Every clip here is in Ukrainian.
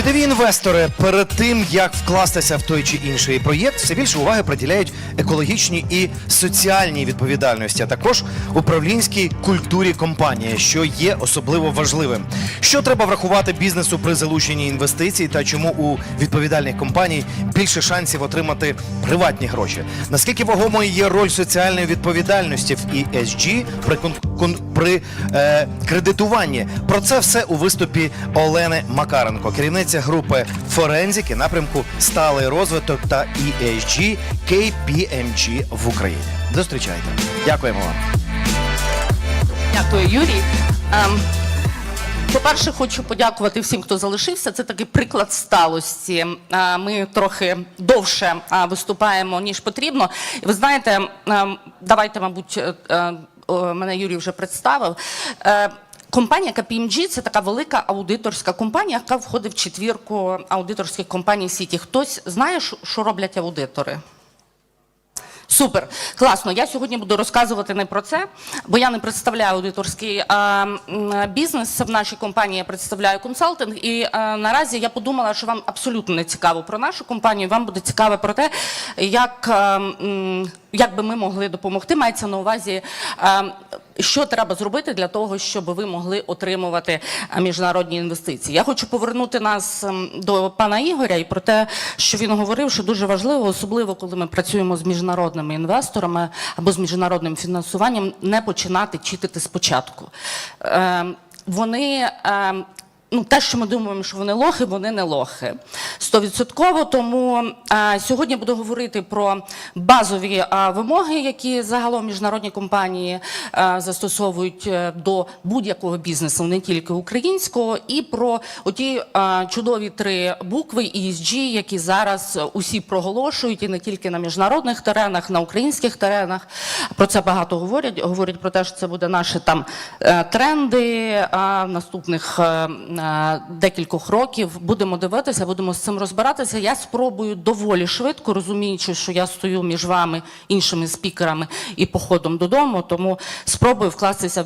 Світові інвестори перед тим як вкластися в той чи інший проєкт, все більше уваги приділяють екологічній і соціальній відповідальності, а також управлінській культурі компанії, що є особливо важливим. Що треба врахувати бізнесу при залученні інвестицій та чому у відповідальних компаній більше шансів отримати приватні гроші? Наскільки вагомою є роль соціальної відповідальності в ESG при кон- при е, кредитуванні? Про це все у виступі Олени Макаренко, керівниця групи форензики напрямку сталий розвиток та ESG KPMG в Україні. Зустрічайте. Дякуємо вам. Дякую, Юрій. Ем, По-перше, хочу подякувати всім, хто залишився. Це такий приклад сталості. Е, Ми трохи довше е, виступаємо, ніж потрібно. Ви знаєте, ем, давайте, мабуть, е, мене Юрій вже представив. Компанія KPMG – це така велика аудиторська компанія, яка входить в четвірку аудиторських компаній в світі. Хтось знає, що- роблять аудитори? Супер, класно. Я сьогодні буду розказувати не про це, бо я не представляю аудиторський а, бізнес в нашій компанії. Я представляю консалтинг. І а, наразі я подумала, що вам абсолютно не цікаво про нашу компанію. Вам буде цікаво про те, як, а, як би ми могли допомогти. Мається на увазі, а, що треба зробити для того, щоб ви могли отримувати міжнародні інвестиції. Я хочу повернути нас ем, до пана Ігоря і про те, що він говорив, що дуже важливо, особливо коли ми працюємо з міжнародними інвесторами або з міжнародним фінансуванням, не починати читати спочатку. Ем, Вони ем, Ну, те, що ми думаємо, що вони лохи, вони не лохи. Стовідсотково. Тому е, сьогодні буду говорити про базові е, вимоги, які загалом міжнародні компанії е, застосовують е, до будь-якого бізнесу, не тільки українського, і про оті е, чудові три букви ESG, які зараз усі проголошують, і не тільки на міжнародних теренах, на українських теренах. Про це багато говорять. Говорять про те, що це буде наші там е, тренди а, наступних е, декількох років. Будемо дивитися, будемо з цим розбиратися. Я спробую доволі швидко, розуміючи, що я стою між вами, іншими спікерами і походом додому, тому спробую вкластися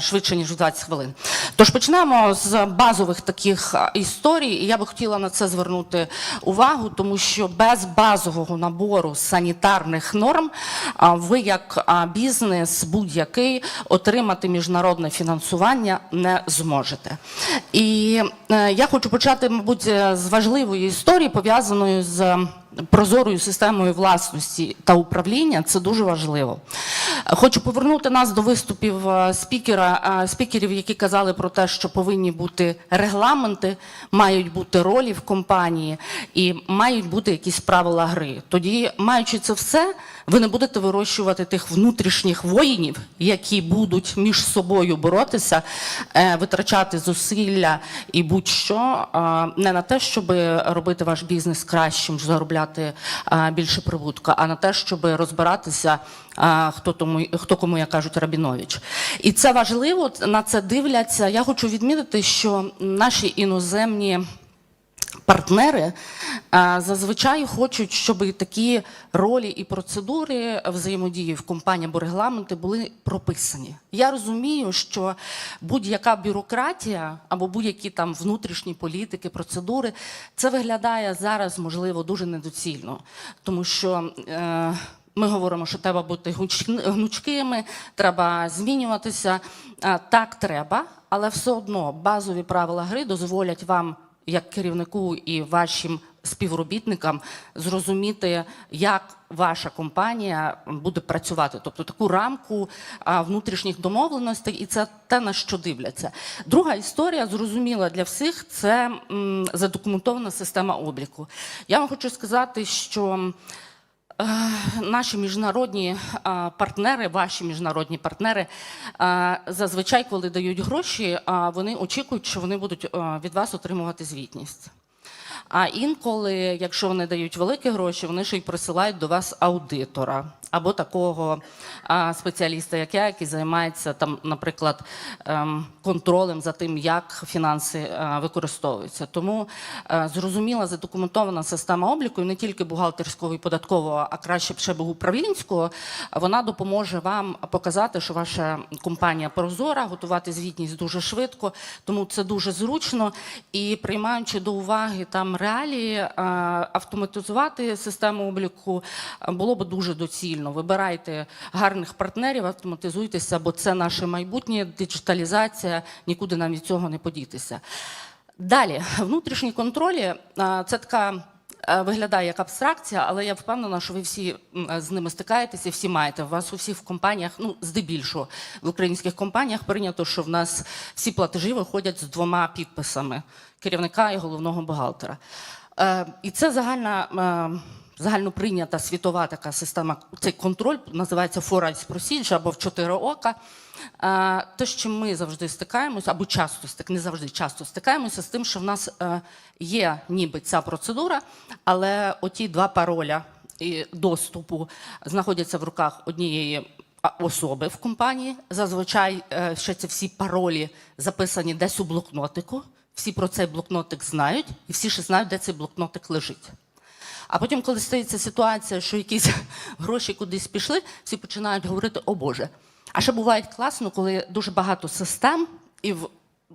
швидше ніж в 20 хвилин. Тож почнемо з базових таких історій. І я би хотіла на це звернути увагу, тому що без базового набору санітарних норм ви, як бізнес, будь-який, отримати міжнародне фінансування не зможете. І е, я хочу почати, мабуть, е, з важливої історії, пов'язаної з прозорою системою власності та управління. Це дуже важливо. Хочу повернути нас до виступів е, спікера, е, спікерів, які казали про те, що повинні бути регламенти, мають бути ролі в компанії і мають бути якісь правила гри. Тоді, маючи це все, ви не будете вирощувати тих внутрішніх воїнів, які будуть між собою боротися, е, витрачати зусилля і будь-що е, не на те, щоб робити ваш бізнес кращим, заробляти е, більше прибутку, а на те, щоб розбиратися, хто тому хто кому як кажуть Рабінович. І це важливо. На це дивляться. Я хочу відмітити, що наші іноземні. Партнери зазвичай хочуть, щоб такі ролі і процедури взаємодії в компанії або регламенти були прописані. Я розумію, що будь-яка бюрократія або будь-які там внутрішні політики, процедури, це виглядає зараз, можливо, дуже недоцільно, тому що. Е, ми говоримо, що треба бути гнучкими, треба змінюватися. Так, треба, але все одно базові правила гри дозволять вам, як керівнику і вашим співробітникам, зрозуміти, як ваша компанія буде працювати, тобто таку рамку внутрішніх домовленостей, і це те, на що дивляться. Друга історія зрозуміла для всіх це задокументована система обліку. Я вам хочу сказати, що. Е, Наші міжнародні е, партнери, ваші міжнародні партнери, е, зазвичай, коли дають гроші, вони очікують, що вони будуть від вас отримувати звітність. А інколи, якщо вони дають великі гроші, вони ще й присилають до вас аудитора. Або такого спеціаліста, як я, який займається там, наприклад, ем, контролем за тим, як фінанси е, використовуються. Тому е, зрозуміла задокументована система обліку не тільки бухгалтерського і податкового, а краще ще б управлінського. Вона допоможе вам показати, що ваша компанія прозора, готувати звітність дуже швидко, тому це дуже зручно. І приймаючи до уваги там реалії, е, автоматизувати систему обліку було б дуже доцільно. Вибирайте гарних партнерів, автоматизуйтеся, бо це наше майбутнє, диджиталізація, нікуди нам від цього не подітися. Далі, внутрішні контролі це така. Виглядає як абстракція, але я впевнена, що ви всі з ними стикаєтеся, всі маєте. У вас у всіх в компаніях, ну здебільшого в українських компаніях прийнято, що в нас всі платежі виходять з двома підписами керівника і головного бухгалтера. Е, І це загальна. Загальноприйнята світова така система, цей контроль називається Four Eyes Procedure або в чотири ока. Е, Те, з чим ми завжди стикаємося, або часто стик, не завжди часто стикаємося з тим, що в нас е, є ніби ця процедура, але оті два пароля і доступу знаходяться в руках однієї особи в компанії. Зазвичай е, ще ці всі паролі записані десь у блокнотику. Всі про цей блокнотик знають, і всі ще знають, де цей блокнотик лежить. А потім, коли стається ситуація, що якісь гроші кудись пішли, всі починають говорити: о Боже. А ще буває класно, коли дуже багато систем, і в,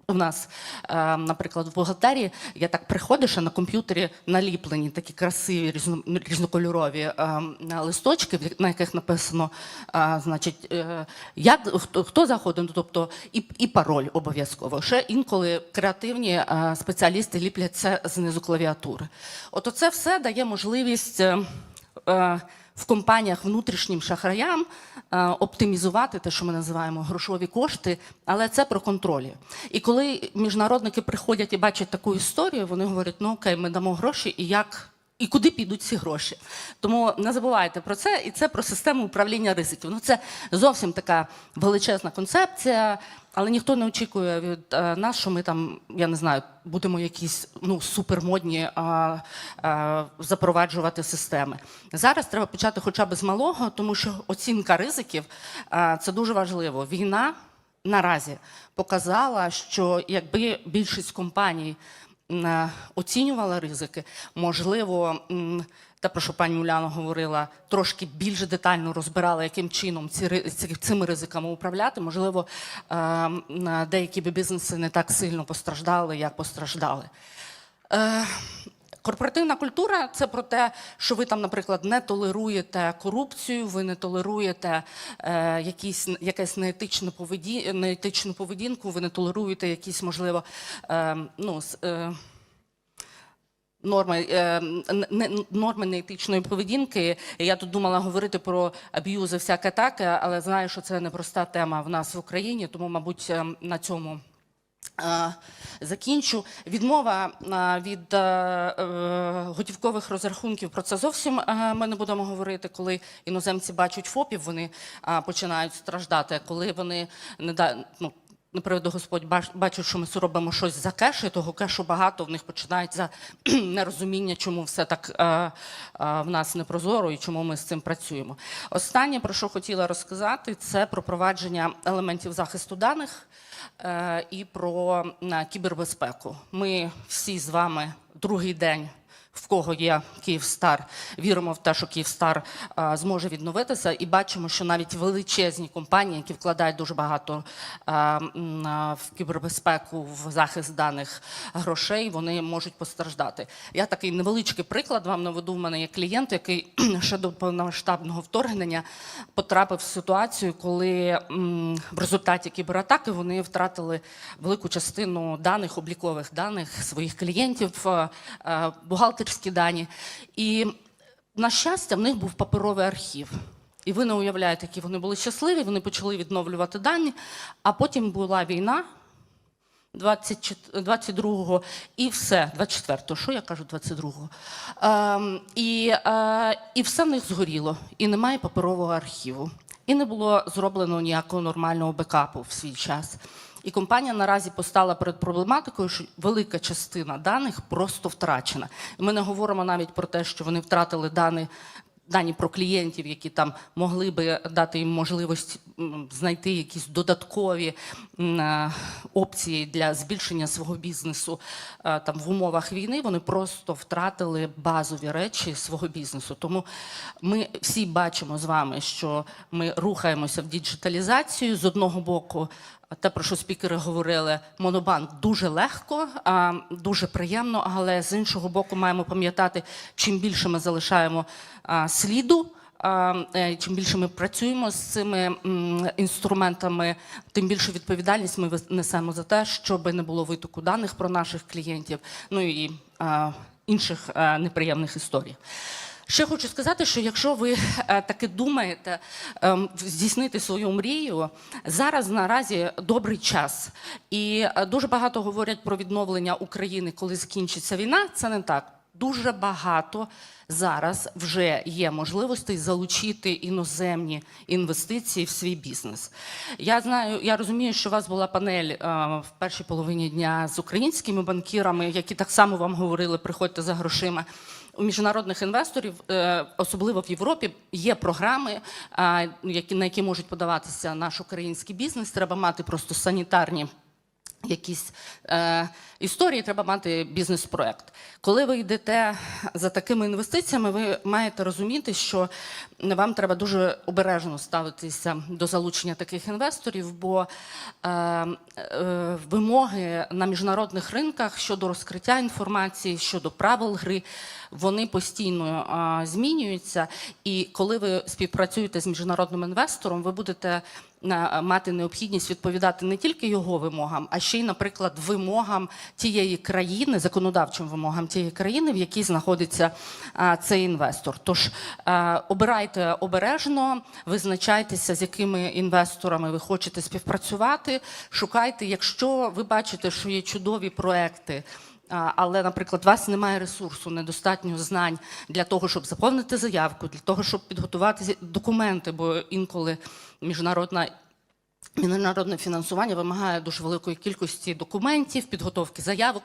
в нас, е, наприклад, в бухгалтерії, я так приходиш, а на комп'ютері наліплені такі красиві різнокольорові е, листочки, на яких написано, е, значить, як, хто, хто заходить, ну, тобто і, і пароль обов'язково. Ще інколи креативні спеціалісти ліплять це знизу клавіатури. От оце все дає можливість. В компаніях внутрішнім шахраям е, оптимізувати те, що ми називаємо грошові кошти, але це про контролі. І коли міжнародники приходять і бачать таку історію, вони говорять: ну окей, ми дамо гроші, і як. І куди підуть ці гроші? Тому не забувайте про це, і це про систему управління ризиків. Ну це зовсім така величезна концепція, але ніхто не очікує від е, нас, що ми там, я не знаю, будемо якісь ну супермодні а, а, запроваджувати системи. Зараз треба почати хоча б з малого, тому що оцінка ризиків а, це дуже важливо. Війна наразі показала, що якби більшість компаній е, оцінювала ризики, можливо. та про що пані Уляна говорила, трошки більш детально розбирала, яким чином ці, цими ризиками управляти. Можливо, е, е, деякі б бізнеси не так сильно постраждали, як постраждали. Корпоративна культура це про те, що ви там, наприклад, не толеруєте корупцію, ви не толеруєте е, якісь, якесь неетичну, поведі, неетичну поведінку, ви не толеруєте якісь, можливо, е, ну, е, норми, е, не- норми неетичної поведінки. Я тут думала говорити про аб'юзи, всяке таке, але знаю, що це непроста тема в нас в Україні, тому, мабуть, е, на цьому. Е, Закінчу. Відмова е, від е, готівкових розрахунків про це зовсім ми не будемо говорити. Коли іноземці бачать ФОПів, вони починають страждати. Коли вони не ну, не приведу Господь, бач- бачать, що ми робимо щось за кеш, і того кешу багато, в них починається нерозуміння, чому все так е, е, в нас непрозоро і чому ми з цим працюємо. Останнє, про що хотіла розказати, це про провадження елементів захисту даних е, і про е, кібербезпеку. Ми всі з вами другий день. В кого є Київстар, віримо в те, що Київстар е, зможе відновитися, і бачимо, що навіть величезні компанії, які вкладають дуже багато е, е, в кібербезпеку, в захист даних грошей, вони можуть постраждати. Я такий невеличкий приклад вам наведу. В мене є клієнт, який ще до повномасштабного вторгнення потрапив в ситуацію, коли м, в результаті кібератаки вони втратили велику частину даних, облікових даних своїх клієнтів, е, бухгалтерські дані. І, на щастя, в них був паперовий архів. І ви не уявляєте, які вони були щасливі, вони почали відновлювати дані, а потім була війна. 24 22-го і все, 24-го, що я кажу 22-го. Ем, і, е, і все в них згоріло, і немає паперового архіву. І не було зроблено ніякого нормального бекапу в свій час. І компанія наразі постала перед проблематикою, що велика частина даних просто втрачена. Ми не говоримо навіть про те, що вони втратили дані дані про клієнтів, які там могли би дати їм можливість знайти якісь додаткові е, опції для збільшення свого бізнесу е, там в умовах війни, вони просто втратили базові речі свого бізнесу. Тому ми всі бачимо з вами, що ми рухаємося в діджиталізацію з одного боку. Те, про що спікери говорили, монобанк дуже легко, дуже приємно, але з іншого боку, маємо пам'ятати, чим більше ми залишаємо сліду. е, Чим більше ми працюємо з цими інструментами, тим більше відповідальність ми несемо за те, щоб не було витоку даних про наших клієнтів, ну і інших неприємних історій. Ще хочу сказати, що якщо ви е, таки думаєте ем, здійснити свою мрію, зараз наразі добрий час. І е, дуже багато говорять про відновлення України, коли закінчиться війна. Це не так. Дуже багато зараз вже є можливостей залучити іноземні інвестиції в свій бізнес. Я знаю, я розумію, що у вас була панель е, в першій половині дня з українськими банкірами, які так само вам говорили, приходьте за грошима. У міжнародних інвесторів, е, особливо в Європі, є програми, які, на які можуть подаватися наш український бізнес. Треба мати просто санітарні якісь е, історії, треба мати бізнес-проект. Коли ви йдете за такими інвестиціями, ви маєте розуміти, що вам треба дуже обережно ставитися до залучення таких інвесторів, бо е, е, вимоги на міжнародних ринках щодо розкриття інформації, щодо правил гри, вони постійно е, змінюються. І коли ви співпрацюєте з міжнародним інвестором, ви будете мати необхідність відповідати не тільки його вимогам, а ще й, наприклад, вимогам тієї країни, законодавчим вимогам тієї країни, в якій знаходиться а, цей інвестор. Тож а, обирайте обережно, визначайтеся, з якими інвесторами ви хочете співпрацювати. Шукайте, якщо ви бачите, що є чудові проекти. Але, наприклад, у вас немає ресурсу, недостатньо знань для того, щоб заповнити заявку, для того, щоб підготувати документи, бо інколи міжнародна. Міжнародне фінансування вимагає дуже великої кількості документів, підготовки заявок.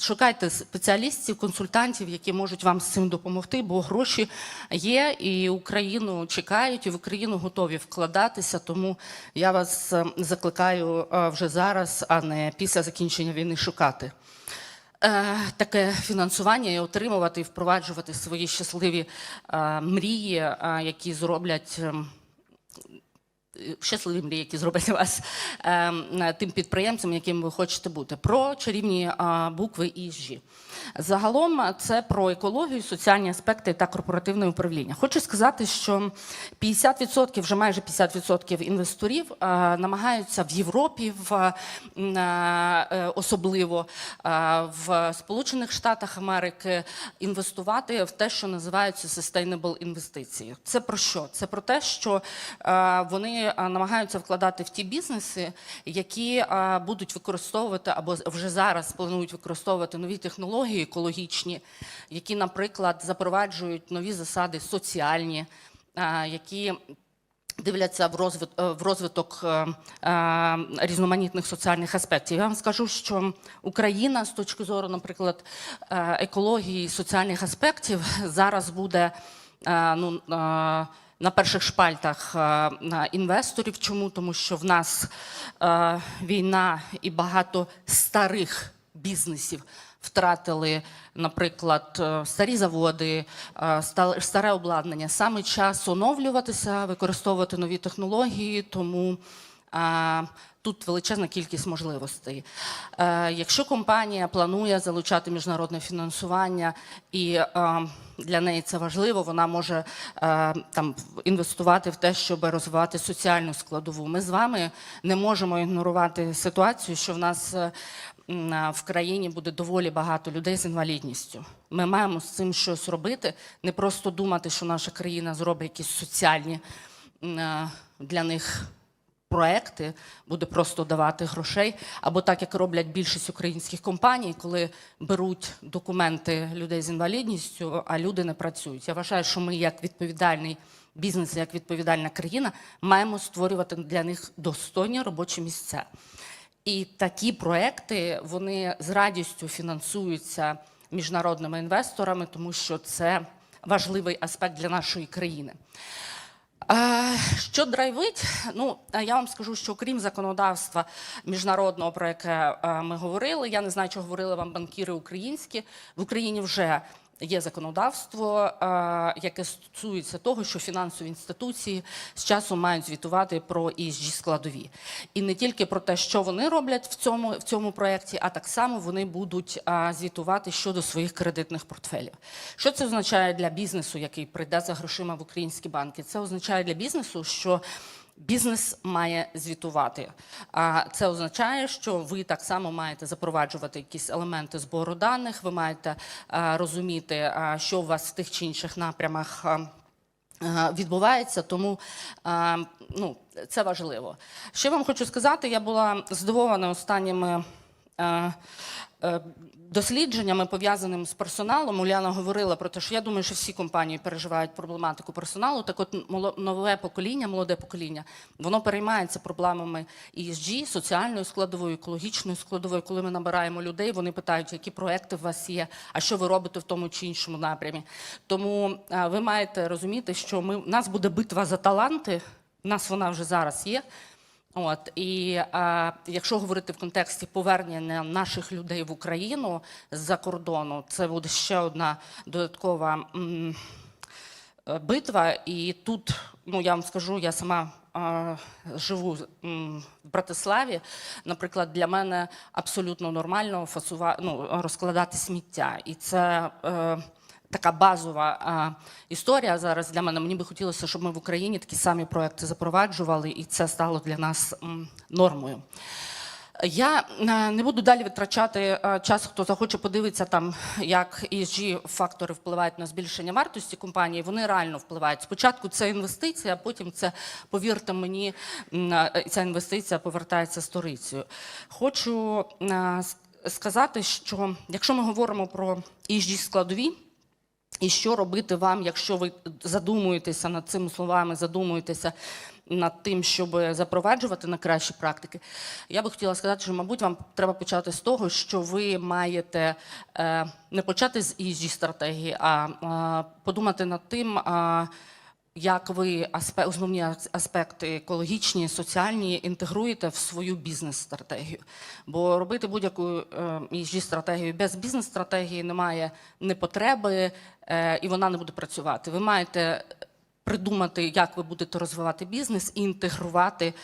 Шукайте спеціалістів, консультантів, які можуть вам з цим допомогти, бо гроші є, і Україну чекають, і в Україну готові вкладатися. Тому я вас е, закликаю е, вже зараз, а не після закінчення війни шукати таке фінансування і отримувати і впроваджувати свої щасливі е, мрії, е, які зроблять. Щасливі мрії, які зроблять вас е, тим підприємцем, яким ви хочете бути, про чарівні е, букви і «Ж». Загалом це про екологію, соціальні аспекти та корпоративне управління. Хочу сказати, що 50%, вже майже 50% інвесторів е, намагаються в Європі, в е, е, особливо в Сполучених Штатах Америки інвестувати в те, що називаються sustainable інвестиції. Це про що? Це про те, що вони намагаються вкладати в ті бізнеси, які будуть використовувати або вже зараз планують використовувати нові технології екологічні, які, наприклад, запроваджують нові засади соціальні, е, які дивляться в е, розвиток е, різноманітних соціальних аспектів. Я вам скажу, що Україна з точки зору, наприклад, екології і соціальних аспектів зараз буде ну. на перших шпальтах на інвесторів. Чому? Тому що в нас війна і багато старих бізнесів втратили, наприклад, е, старі заводи, е, старе обладнання. Саме час оновлюватися, використовувати нові технології, тому е, тут величезна кількість можливостей. Е, Якщо компанія планує залучати міжнародне фінансування і е, для неї це важливо, вона може е, там інвестувати в те, щоб розвивати соціальну складову. Ми з вами не можемо ігнорувати ситуацію, що в нас в країні буде доволі багато людей з інвалідністю. Ми маємо з цим щось робити, не просто думати, що наша країна зробить якісь соціальні для них проекти, буде просто давати грошей, або так, як роблять більшість українських компаній, коли беруть документи людей з інвалідністю, а люди не працюють. Я вважаю, що ми, як відповідальний бізнес, як відповідальна країна, маємо створювати для них достойні робочі місця. І такі проекти вони з радістю фінансуються міжнародними інвесторами, тому що це важливий аспект для нашої країни. Е, Що драйвить? Ну е, я вам скажу, що крім законодавства міжнародного, про яке е, ми говорили, я не знаю, чи говорили вам банкіри українські в Україні вже. Є законодавство, е, яке стосується того, що фінансові інституції з часом мають звітувати про esg складові, і не тільки про те, що вони роблять в цьому в цьому проєкті, а так само вони будуть е, звітувати щодо своїх кредитних портфелів. Що це означає для бізнесу, який прийде за грошима в українські банки? Це означає для бізнесу, що Бізнес має звітувати. А це означає, що ви так само маєте запроваджувати якісь елементи збору даних. Ви маєте розуміти, що у вас в тих чи інших напрямах. Відбувається, тому ну, це важливо. Ще вам хочу сказати, я була здивована останніми дослідженнями, пов'язаними з персоналом. Уляна говорила про те, що я думаю, що всі компанії переживають проблематику персоналу. Так от нове покоління, молоде покоління, воно переймається проблемами ESG, соціальною складовою, екологічною складовою. Коли ми набираємо людей, вони питають, які проекти у вас є, а що ви робите в тому чи іншому напрямі. Тому е, ви маєте розуміти, що ми, у нас буде битва за таланти. У нас вона вже зараз є. От і е, якщо говорити в контексті повернення наших людей в Україну з-за кордону, це буде ще одна додаткова м, битва. І тут, ну я вам скажу, я сама е, живу м, в Братиславі. Наприклад, для мене абсолютно нормально фасува... ну, розкладати сміття, і це. Е, Така базова а, історія зараз для мене. Мені би хотілося, щоб ми в Україні такі самі проекти запроваджували, і це стало для нас м, нормою. Я е, не буду далі витрачати е, час, хто захоче подивитися там, як esg фактори впливають на збільшення вартості компанії. Вони реально впливають. Спочатку це інвестиція, а потім це, повірте мені, е, ця інвестиція повертається сторицею. Хочу сказати, що якщо ми говоримо про esg складові. І що робити вам, якщо ви задумуєтеся над цими словами, задумуєтеся над тим, щоб запроваджувати на кращі практики? Я би хотіла сказати, що, мабуть, вам треба почати з того, що ви маєте е, не почати з esg стратегії, а е, подумати над тим. Е, як ви аспе, основні аспекти екологічні, соціальні інтегруєте в свою бізнес-стратегію? Бо робити будь-яку esg стратегію без бізнес-стратегії немає не потреби, е, і вона не буде працювати. Ви маєте придумати, як ви будете розвивати бізнес і інтегрувати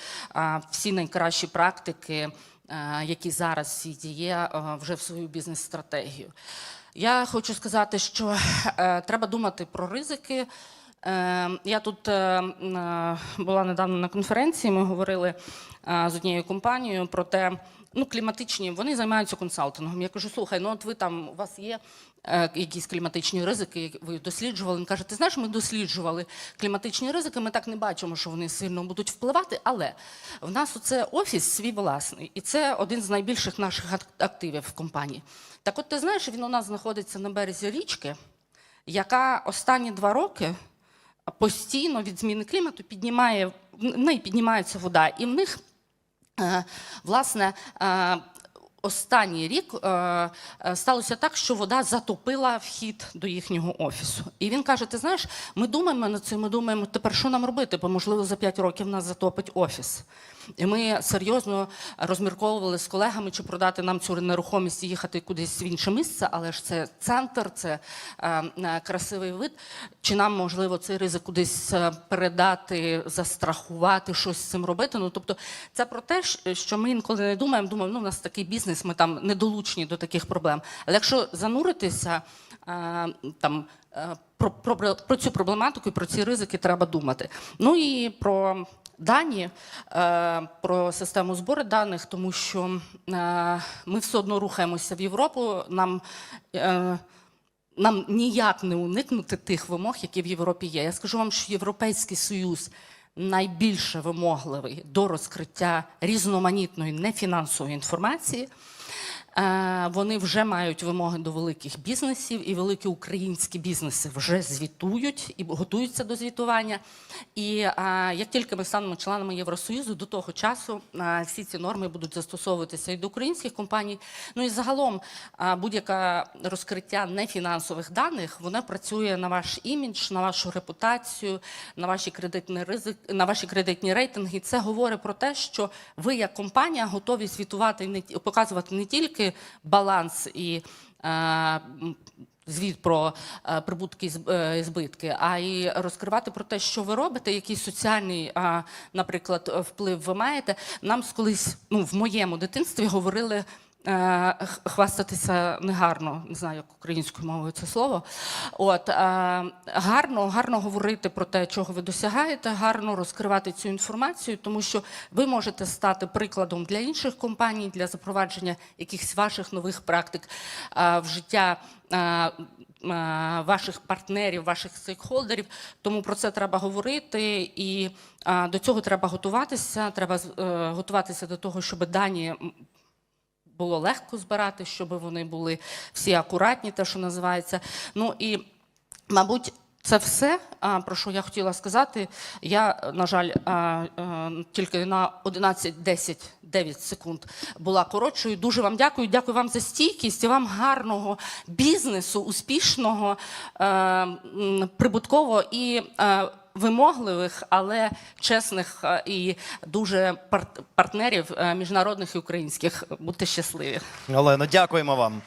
всі найкращі практики, а, які зараз є, вже в свою бізнес-стратегію. Я хочу сказати, що е, треба думати про ризики. Е, Я тут е, м, е, була недавно на конференції. Ми говорили е, з однією компанією про те, ну кліматичні вони займаються консалтингом. Я кажу, слухай, ну от ви там у вас є е, якісь кліматичні ризики, ви досліджували. Він каже, ти знаєш, ми досліджували кліматичні ризики. Ми так не бачимо, що вони сильно будуть впливати. Але в нас оце офіс свій власний, і це один з найбільших наших ак- активів в компанії. Так, от ти знаєш, він у нас знаходиться на березі річки, яка останні два роки постійно від зміни клімату піднімає в неї піднімається вода, і в них е, власне. е, Останній рік е, сталося так, що вода затопила вхід до їхнього офісу. І він каже: Ти знаєш, ми думаємо над цим, ми думаємо, тепер що нам робити, бо можливо за 5 років нас затопить офіс. І ми серйозно розмірковували з колегами, чи продати нам цю нерухомість і їхати кудись в інше місце, але ж це центр, це е, е, красивий вид. Чи нам можливо цей ризик кудись е, передати, застрахувати, щось з цим робити? Ну тобто, це про те, що ми інколи не думаємо, думаємо, ну у нас такий бізнес, ми там недолучні до таких проблем. Але якщо зануритися там. Про, про, про цю проблематику і про ці ризики треба думати. Ну і про дані, е, про систему збору даних, тому що е, ми все одно рухаємося в Європу. Нам е, нам ніяк не уникнути тих вимог, які в Європі є. Я скажу вам, що Європейський Союз найбільше вимогливий до розкриття різноманітної нефінансової інформації. Е, Вони вже мають вимоги до великих бізнесів, і великі українські бізнеси вже звітують і готуються до звітування. І е, як тільки ми станемо членами Євросоюзу, до того часу е, всі ці норми будуть застосовуватися і до українських компаній. Ну і загалом будь-яке розкриття нефінансових даних воно працює на ваш імідж, на вашу репутацію, на ваші кредитні ризик, на ваші кредитні рейтинги. Це говорить про те, що ви як компанія готові звітувати не показувати не тільки баланс і е, звіт про е, прибутки е, і збитки, а й розкривати про те, що ви робите, який соціальний, наприклад, вплив ви маєте. Нам колись, ну в моєму дитинстві говорили. Е, Хвастатися негарно, не знаю, як українською мовою це слово. От е, гарно, гарно говорити про те, чого ви досягаєте, гарно розкривати цю інформацію, тому що ви можете стати прикладом для інших компаній для запровадження якихось ваших нових практик е, в життя. Ваших партнерів, ваших стейкхолдерів, тому про це треба говорити, і до цього треба готуватися. Треба готуватися до того, щоб дані було легко збирати, щоб вони були всі акуратні, те, що називається. Ну і, мабуть, це все, про що я хотіла сказати. Я, на жаль, тільки на 11, 10, 9 секунд була коротшою. Дуже вам дякую. Дякую вам за стійкість і вам гарного бізнесу, успішного, е, прибуткового і. Вимогливих, але чесних е, і дуже пар- партнерів е, міжнародних і українських. Будьте щасливі. Олено, дякуємо вам.